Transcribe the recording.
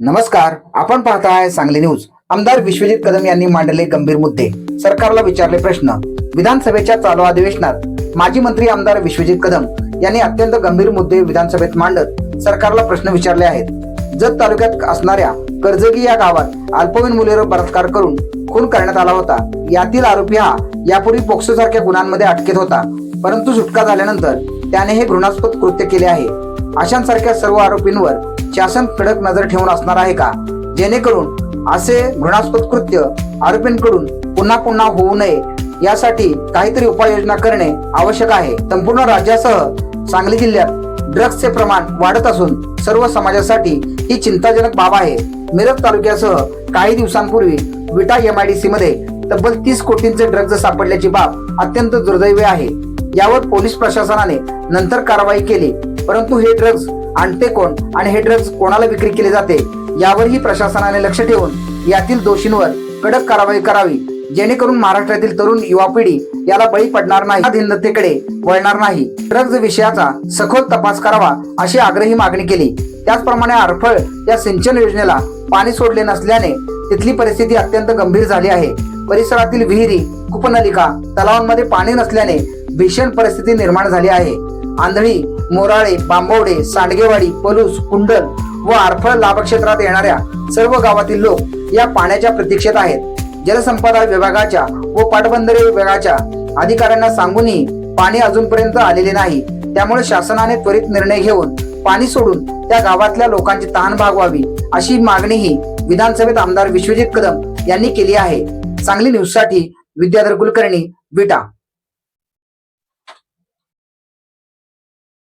नमस्कार आपण पाहताय सांगली न्यूज. आमदार विश्वजित कदम यांनी मांडले गंभीर मुद्दे. सरकारला विचारले प्रश्न. विधानसभेच्या चालू अधिवेशनात माजी मंत्री आमदार विश्वजित कदम यांनी अत्यंत गंभीर मुद्दे विधानसभेत मांडत सरकारला प्रश्न विचारले आहेत. जत तालुक्यात असणाऱ्या कर्जगी या गावात अल्पवयीन मुलीवर बलात्कार करून खून करण्यात आला होता. यातील आरोपी हा यापूर्वी पोक्सो सारख्या गुन्ह्यांमध्ये अटकेत होता. परंतु सुटका झाल्यानंतर त्याने हे घृणास्पद कृत्य केले आहे. अशांसारख्या सर्व आरोपींवर शासन कडक नजर ठेवून असणार आहे का? जेणेकरून असे घृणास्पद कृत्य आरोपींकडून पुन्हा पुन्हा होऊ नये. यासाठी काहीतरी उपाययोजना करणे आवश्यक आहे. संपूर्ण राज्यासह सांगली जिल्ह्यात ड्रग्जचे प्रमाण वाढत असून सर्व समाजासाठी ही चिंताजनक बाब आहे. मिरज तालुक्यासह काही दिवसांपूर्वी विटा एमआयडीसी मध्ये तब्बल तीस कोटींचे ड्रग्ज सापडल्याची बाब अत्यंत दुर्दैवी आहे. यावर पोलीस प्रशासनाने नंतर कारवाई केली परंतु हे ड्रग्ज आणते कोण आणि हे ड्रग्ज कोणाला विक्री केले जाते यावरही प्रशासनाने लक्ष ठेवून यातील दोषींवर कडक कारवाई करावी जेणेकरून महाराष्ट्रातील तरुण युवा पिढी याला बळी पडणार नाही धिंदतेकडे वळणार नाही. ड्रग्ज विषयाचा सखोल तपास करावा अशी आग्रही मागणी केली. त्याचप्रमाणे आरफळ या सिंचन योजनेला पाणी सोडले नसल्याने तिथली परिस्थिती अत्यंत गंभीर झाली आहे. परिसरातील विहिरी कुपनलिका तलावांमध्ये पाणी नसल्याने भीषण परिस्थिती निर्माण झाली आहे. आंधळी मोराळे बांबवडे सांडगेवाडी पलूस कुंडल व आरफळ लाभक्षेत्रात येणाऱ्या सर्व गावातील लोक या पाण्याच्या प्रतीक्षेत आहेत. जलसंपदा विभागाच्या व पाटबंधारे विभागाच्या अधिकाऱ्यांना सांगूनही पाणी अजूनपर्यंत आलेले नाही. त्यामुळे शासनाने त्वरित निर्णय घेऊन पाणी सोडून त्या गावातल्या लोकांची तहान भागवावी अशी मागणीही विधानसभेत आमदार विश्वजित कदम यांनी केली आहे. सांगली न्यूजसाठी विद्याधर कुलकर्णी विटा.